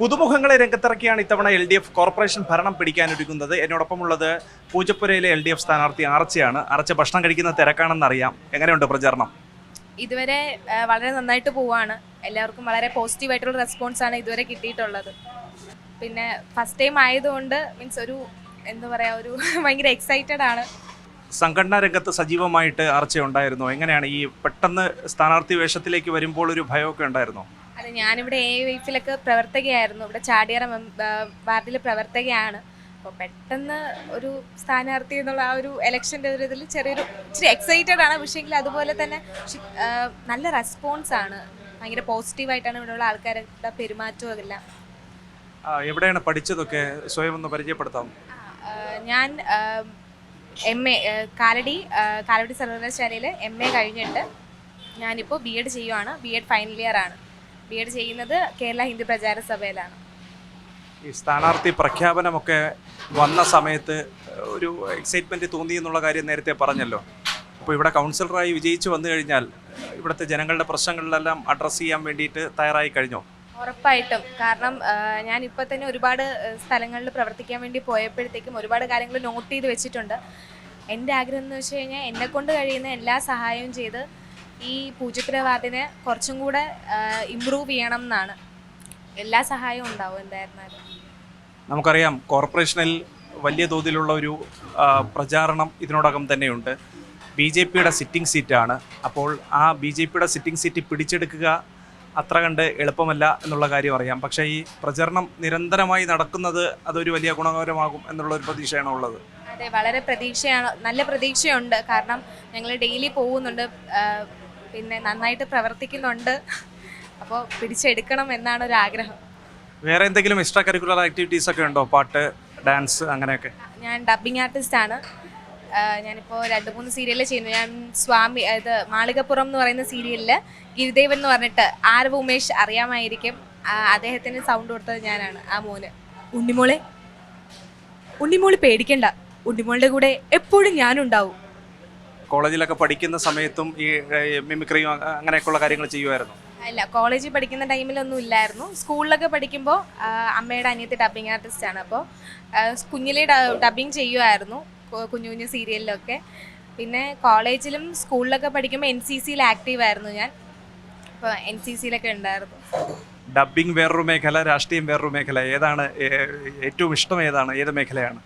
പുതുമുഖങ്ങളെ രംഗത്തിറക്കിയാണ് ഇത്തവണ L D F corporation ഭരണം പിടിക്കാനൊരുക്കുന്നത് എന്നോടൊപ്പമുള്ളത് പൂജപ്പുരയിലെ എൽ ഡി എഫ് സ്ഥാനാർത്ഥി ആർച്ചയാണ്. ആർച്ച ഭക്ഷണം കഴിക്കുന്ന തിരക്കാണെന്ന് അറിയാം എങ്ങനെയുണ്ട് പ്രചാരണം? ഇതുവരെ വളരെ നന്നായിട്ട് പോവാണ്. എല്ലാവർക്കും വളരെ പോസിറ്റീവ് ആയിട്ടുള്ള റെസ്പോൺസ് ആണ് ഇതുവരെ കിട്ടിയിട്ടുള്ളത്. പിന്നെ ഫസ്റ്റ് ടൈം ആയതുകൊണ്ട് മീൻസ് ഒരു എന്താ പറയുക ഒരു ഭയങ്കര എക്സൈറ്റഡ് ആണ്. സംഘടനാ രംഗത്ത് സജീവമായിട്ട് ആർച്ച ഉണ്ടായിരുന്നു? എങ്ങനെയാണ് ഈ പെട്ടെന്ന് സ്ഥാനാർത്ഥി വേഷത്തിലേക്ക് വരുമ്പോൾ ഒരു ഭയമൊക്കെ ഉണ്ടായിരുന്നോ? അത് ഞാനിവിടെ എ വൈഫിലൊക്കെ പ്രവർത്തകയായിരുന്നു. ഇവിടെ ചാടിയറ വാർഡിലെ വാർഡിൽ പ്രവർത്തകയാണ്. അപ്പോൾ പെട്ടെന്ന് ഒരു സ്ഥാനാർത്ഥി എന്നുള്ള ആ ഒരു ഇലക്ഷന്റെ ഒരു ഇതിൽ ചെറിയൊരു ഇച്ചിരി എക്സൈറ്റഡ് ആണ്. പക്ഷേ എങ്കിൽ അതുപോലെ തന്നെ നല്ല റെസ്പോൺസ് ആണ്. ഭയങ്കര പോസിറ്റീവായിട്ടാണ് ഇവിടെയുള്ള ആൾക്കാരുടെ പെരുമാറ്റവും എല്ലാം ആ, എവിടെയാണ് പഠിച്ചതൊക്കെ? സ്വയം ഒന്ന് പരിചയപ്പെടുത്താം ഞാൻ എം എ കാലടി കാലടി സർവകലാശാലയിൽ എം എ കഴിഞ്ഞിട്ട് ഞാനിപ്പോൾ ബി എഡ് ചെയ്യുവാണ്. ബി എഡ് ഫൈനൽ ഇയർ ആണ്. ബി എഡ് ചെയ്യുന്നത് കേരള ഹിന്ദു പ്രചാര സഭയിലാണ്. ഈ സ്ഥാനാർത്ഥി പ്രഖ്യാപനമൊക്കെ വന്ന സമയത്ത് ഒരു എക്സൈറ്റ്മെന്റ് തോന്നി എന്നുള്ള കാര്യം നേരത്തെ പറഞ്ഞല്ലോ. അപ്പോൾ ഇവിടെ കൗൺസിലറായി വിജയിച്ചു വന്നു കഴിഞ്ഞാൽ ഇവിടുത്തെ ജനങ്ങളുടെ പ്രശ്നങ്ങളിലെല്ലാം അഡ്രസ്സ് ചെയ്യാൻ വേണ്ടിയിട്ട് തയ്യാറായി കഴിഞ്ഞോ? ഉറപ്പായിട്ടും. കാരണം ഞാൻ ഇപ്പോൾ തന്നെ ഒരുപാട് സ്ഥലങ്ങളിൽ പ്രവർത്തിക്കാൻ വേണ്ടി പോയപ്പോഴത്തേക്കും ഒരുപാട് കാര്യങ്ങൾ നോട്ട് ചെയ്ത് വെച്ചിട്ടുണ്ട്. എന്റെ ആഗ്രഹം എന്ന് വെച്ച് കഴിഞ്ഞാൽ എന്നെ കൊണ്ട് കഴിയുന്ന എല്ലാ സഹായവും ചെയ്ത് ഈ പൂജപ്പുര വാർഡിനെ കുറച്ചും കൂടെ ഇമ്പ്രൂവ് ചെയ്യണം എന്നാണ് എല്ലാ സഹായവും ഉണ്ടാവും എന്തായിരുന്നാലും. നമുക്കറിയാം കോർപ്പറേഷനിൽ വലിയ തോതിലുള്ള ഒരു പ്രചാരണം ഇതിനോടകം തന്നെയുണ്ട്. ബി ജെ പിയുടെ സിറ്റിംഗ് സീറ്റാണ്. അപ്പോൾ ആ ബി ജെ പിയുടെ സിറ്റിംഗ് സീറ്റ് പിടിച്ചെടുക്കുക അത്ര കണ്ട് എളുപ്പമല്ല എന്നുള്ള കാര്യം അറിയാം. പക്ഷേ ഈ പ്രചരണം നിരന്തരമായി നടക്കുന്നത് അതൊരു വലിയ ഗുണകരമാകും എന്നുള്ള ഒരു പ്രതീക്ഷയാണ് ഉള്ളത്. അതെ വളരെ പ്രതീക്ഷയാണ് നല്ല പ്രതീക്ഷയുണ്ട്. കാരണം ഞങ്ങൾ ഡെയിലി പോകുന്നുണ്ട്. പിന്നെ നന്നായിട്ട് പ്രവർത്തിക്കുന്നുണ്ട്. അപ്പോൾ പിടിച്ചെടുക്കണം എന്നാണ് ഒരു ആഗ്രഹം വേറെ എന്തെങ്കിലും എക്സ്ട്രാ കരിക്കുലർ ആക്ടിവിറ്റീസ് ഒക്കെ ഉണ്ടോ? പാട്ട് ഡാൻസ് അങ്ങനെയൊക്കെ? ഞാൻ ഡബ്ബിംഗ് ആർട്ടിസ്റ്റ് ആണ്. ഞാനിപ്പോൾ രണ്ട് മൂന്ന് സീരിയലിൽ ചെയ്യുന്നു. ഞാൻ സ്വാമി ഇത് മാളികപ്പുറം എന്ന് പറയുന്ന സീരിയലിൽ ഗിരിദേവൻ എന്ന് പറഞ്ഞിട്ട് ആരവ് ഉമേഷ് അറിയാമായിരിക്കും. അദ്ദേഹത്തിന് സൗണ്ട് കൊടുത്തത് ഞാനാണ് ആ മോന്. ഉണ്ണിമോളെ ഉണ്ണിമോൾ പേടിക്കണ്ട. ഉണ്ണിമോളുടെ കൂടെ എപ്പോഴും ഞാനുണ്ടാവും. കോളേജിലൊക്കെ പഠിക്കുന്ന സമയത്തും ഈ മിമിക്രിയും അങ്ങനെയൊക്കെയുള്ള കാര്യങ്ങൾ ചെയ്യുമായിരുന്നു അല്ല കോളേജിൽ പഠിക്കുന്ന ടൈമിലൊന്നും ഇല്ലായിരുന്നു. സ്കൂളിലൊക്കെ പഠിക്കുമ്പോൾ അമ്മയുടെ അനിയത്തി ഡബിങ് ആർട്ടിസ്റ്റ് ആണ്. അപ്പോൾ കുഞ്ഞിലെ ഡബിങ് ചെയ്യുമായിരുന്നു കുഞ്ഞു കുഞ്ഞു സീരിയലിലൊക്കെ. പിന്നെ കോളേജിലും സ്കൂളിലൊക്കെ പഠിക്കുമ്പോൾ എൻ സി സിയിൽ ആക്റ്റീവ് ആയിരുന്നു ഞാൻ. അപ്പോൾ എൻ സി സിയിലൊക്കെ ഉണ്ടായിരുന്നു. ഡബിങ് വേറൊരു മേഖല രാഷ്ട്രീയം വേറൊരു മേഖല. ഏതാണ് ഏറ്റവും ഇഷ്ടം ഏതാണ്? ഏത് മേഖലയാണ്?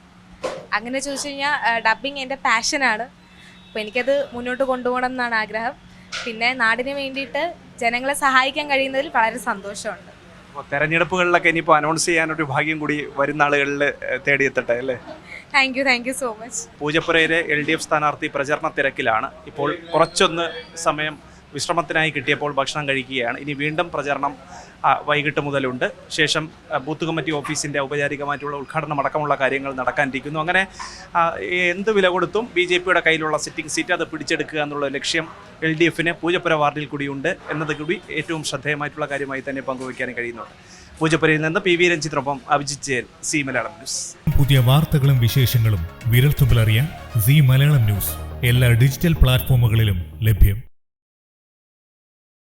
അങ്ങനെ ചോദിച്ചു കഴിഞ്ഞാൽ ഡബിങ് എന്റെ പാഷനാണ് അപ്പോൾ എനിക്കത് മുന്നോട്ട് കൊണ്ടുപോകണം എന്നാണ് ആഗ്രഹം. പിന്നെ നാടിന് വേണ്ടിയിട്ട് ജനങ്ങളെ സഹായിക്കാൻ കഴിയുന്നതിൽ വളരെ സന്തോഷമുണ്ട്. അപ്പോൾ തെരഞ്ഞെടുപ്പുകളിലൊക്കെ ഇനിയിപ്പോൾ അനൗൺസ് ചെയ്യാനൊരു ഭാഗ്യം കൂടി വരുന്ന ആളുകളിൽ തേടിയെത്തട്ടെ അല്ലേ? Thank you thank you so much പൂജപ്പുരയിലെ L D F സ്ഥാനാർത്ഥി പ്രചരണ തിരക്കിലാണ്. ഇപ്പോൾ കുറച്ചൊന്ന് സമയം വിശ്രമത്തിനായി കിട്ടിയപ്പോൾ ഭക്ഷണം കഴിക്കുകയാണ്. ഇനി വീണ്ടും പ്രചരണം വൈകിട്ട് മുതലുണ്ട്. ശേഷം ബൂത്ത് കമ്മിറ്റി ഓഫീസിന്റെ ഔപചാരികമായിട്ടുള്ള ഉദ്ഘാടനം അടക്കമുള്ള കാര്യങ്ങൾ നടക്കാനിരിക്കുന്നു. അങ്ങനെ എന്ത് വില കൊടുത്തും ബി ജെ പിയുടെ കയ്യിലുള്ള സിറ്റിംഗ് സീറ്റ് അത് പിടിച്ചെടുക്കുക എന്നുള്ള ലക്ഷ്യം എൽ ഡി എഫിന് പൂജപ്പുര വാർഡിൽ കൂടിയുണ്ട് എന്നത് കൂടി ഏറ്റവും ശ്രദ്ധേയമായിട്ടുള്ള കാര്യമായി തന്നെ പങ്കുവയ്ക്കാൻ കഴിയുന്നുണ്ട്. പൂജപ്പുരയിൽ നിന്ന് പി വി രഞ്ജിത്തിനൊപ്പം അഭിജിത് ജയൻ സി മലയാളം ന്യൂസ്. പുതിയ വാർത്തകളും വിശേഷങ്ങളും വിരൽത്തുമ്പിലറിയാൻ സി മലയാളം ന്യൂസ്. എല്ലാ ഡിജിറ്റൽ പ്ലാറ്റ്ഫോമുകളിലും ലഭ്യം.